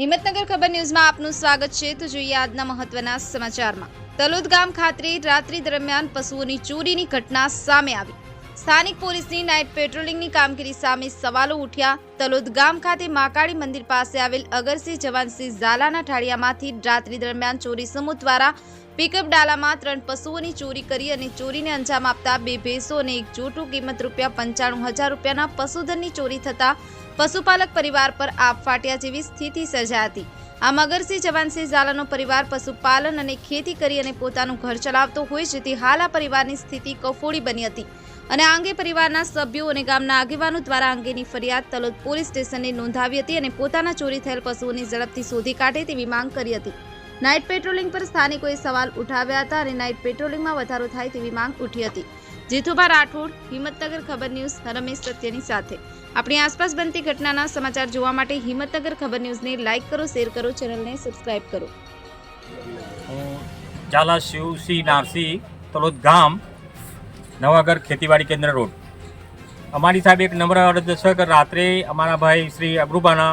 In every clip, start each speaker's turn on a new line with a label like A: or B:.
A: હિંમતનગર ખબર ન્યૂઝમાં આપનું સ્વાગત છે. તો જોઈએ આજના મહત્વના સમાચારમાં. તલોદ ગામ ખાતે રાત્રિ દરમિયાન પશુઓની ચોરીની ઘટના સામે આવી. સ્થાનિક પોલીસની નાઇટ પેટ્રોલિંગની કામગીરી સામે સવાલો ઉઠ્યા. તલોદ ગામ ખાતે માકાળી મંદિર પાસે આવેલ અગરસિંહ જવાનસિંહ ઝાલાના ઠાળિયામાંથી રાત્રિ દરમિયાન ચોરી સમૂહ દ્વારા પિકઅપ ડાલામાં ત્રણ પશુઓની ચોરી કરી અને ચોરીને અંજામ આપતા બે ભેંસો અને એક જોટું કિંમત રૂપિયા પંચાણું હજાર રૂપિયાના પશુધનની ચોરી થતાં પશુપાલક પરિવાર પર આપ ફાટ્યા જેવી સ્થિતિ સર્જાઈ હતી. આ મગરસિંહ જવાનસિંહ ઝાલાનો પરિવાર પશુપાલન અને ખેતી કરી અને પોતાનું ઘર ચલાવતો હોય જેથી હાલ આ પરિવારની સ્થિતિ કફોડી બની હતી. અને આ અંગે પરિવારના સભ્યો અને ગામના આગેવાનો દ્વારા અંગેની ફરિયાદ તલોદ પોલીસ સ્ટેશને નોંધાવી હતી અને પોતાના ચોરી થયેલ પશુઓની ઝડપથી શોધી કાઢે તેવી માંગ કરી હતી. નાઇટ પેટ્રોલિંગ પર સ્થાનિકોએ સવાલ ઉઠાવ્યા હતા અને નાઇટ પેટ્રોલિંગમાં વધારો થાય તેવી માંગ ઉઠી હતી. જીતુભા રાઠોડ, હિંમતનગર ખબર ન્યૂઝ, રમેશ સત્યની સાથે. આપણી આસપાસ બનતી ઘટનાના સમાચાર જોવા માટે હિંમતનગર ખબર ન્યૂઝને લાઇક કરો, શેર કરો, ચેનલને સબસ્ક્રાઇબ કરો.
B: ઝાલા શિવસિંહ નારસિંહ તલોદ ગામ, નવાગર ખેતીવાડી કેન્દ્ર રોડ. અમારી સાહેબ એક નંબર અરજ છે રાત્રે અમારા ભાઈ શ્રી અબરૂબાના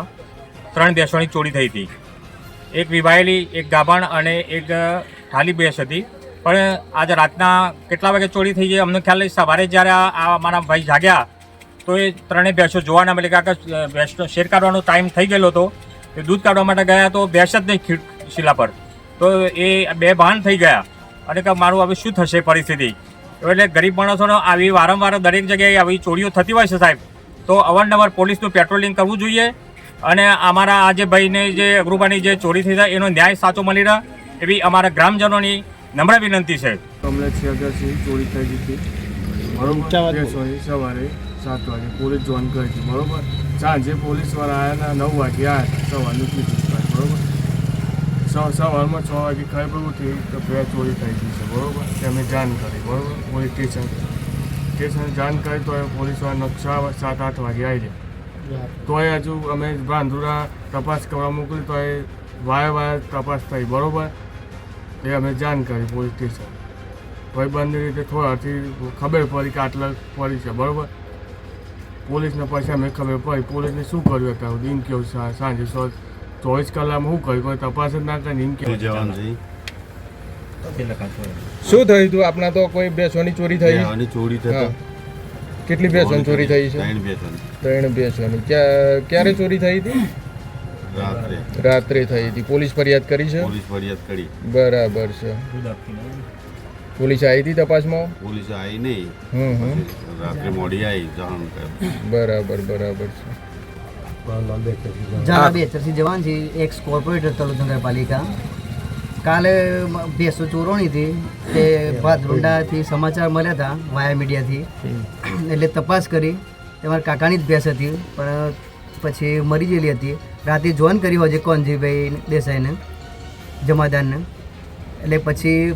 B: ત્રણ દેશોની ચોરી થઈ હતી. એક વિવાયેલી એક ગાભણ અને એક ઠાલી બેસ હતી. પણ આજે રાતના કેટલા વાગે ચોરી થઈ ગઈ અમને ખ્યાલ નહીં. સવારે જ્યારે આ મારા ભાઈ જાગ્યા, તો એ ત્રણેય ભેંસો જોવા ના મળી કારણ કે ભેંસનો શેર કાઢવાનો ટાઈમ થઈ ગયેલો હતો. એ દૂધ કાઢવા માટે ગયા તો ભેંસ જ નહીં શીલા પર. તો એ બે ભાન થઈ ગયા. અને કે મારું હવે શું થશે પરિસ્થિતિ? એટલે ગરીબ માણસોનો આવી વારંવાર દરેક જગ્યાએ આવી ચોરીઓ થતી હોય છે સાહેબ. તો અવારનવાર પોલીસનું પેટ્રોલિંગ કરવું જોઈએ. અને અમારા આ જે ભાઈને જે અગરૂબાની જે ચોરી થઈ જાય એનો ન્યાય સાચો મળી રહે એવી અમારા ગ્રામજનોની નમ્ર વિનંતી છે.
C: અમને છે અગરથી ચોરી થઈ ગઈ હતી. બરોબર સોરી સવારે સાત વાગે પોલીસ જોઈન કરી હતી બરોબર? સાંજે પોલીસવાળા આવ્યા ને નવ વાગે આવ્યા સવારનું કીધું બરોબર? સ- સવારમાં છ વાગે ખબર ઉઠી તો બે ચોરી થઈ ગઈ છે બરોબર? તે અમે જાણ કરી બરોબર? Police station. સ્ટેશન જાણ કરી તો એ પોલીસવાળા નકશા સાત આઠ વાગે આવી ગયા. તોય હજુ અમે બાંધુરા તપાસ કરવા મોકલી તો એ વાય વાય તપાસ થઈ બરાબર? એ અમે જાણ કરી પોલીસ સ્ટેશન ભાઈબંધની રીતે થોડાથી ખબર પડી કે આટલા પડી છે બરોબર? પોલીસને પછી અમે ખબર પડી. પોલીસને શું કર્યું હતા? એમ કેવું સાંજે સો ચોવીસ કલાકમાં શું કર્યું? કોઈ તપાસ જ ના કરી એમ કેવું?
D: જવાનજી
E: શું થયું હતું આપણા તો કોઈ બેસવાની ચોરી થઈ.
D: ચોરી
E: હા. કેટલી બેસન ચોરી થઈ છે?
D: ત્રણ બેસન
E: ત્રણ ક્યારે ચોરી થઈ હતી?
D: રાત્રે.
E: રાત્રે થઈ હતી. પોલીસ ફરિયાદ કરી છે?
D: પોલીસ ફરિયાદ કરી.
E: બરાબર છે. પોલીસ આવી હતી તપાસમાં?
D: પોલીસ આવી નહીં.
E: હમ હમ.
D: રાત્રે મોડી આવી જાણ
E: બરાબર બરાબર છે.
F: જાણા બે ચરસી જવાન છે. એક્સ કોર્પોરેટર તલોદ નગરપાલિકા કાલે ભેંસો ચોરોણી હતી. તે ભાદરુંડાથી સમાચાર મળ્યા હતા વાયા મીડિયાથી. એટલે તપાસ કરી. તમારા કાકાની જ ભેંસ હતી, પણ પછી મરી ગયેલી હતી. રાતે જોઈન કરી હોય છે કોનજીભાઈ દેસાઈને, જમાદારને. એટલે પછી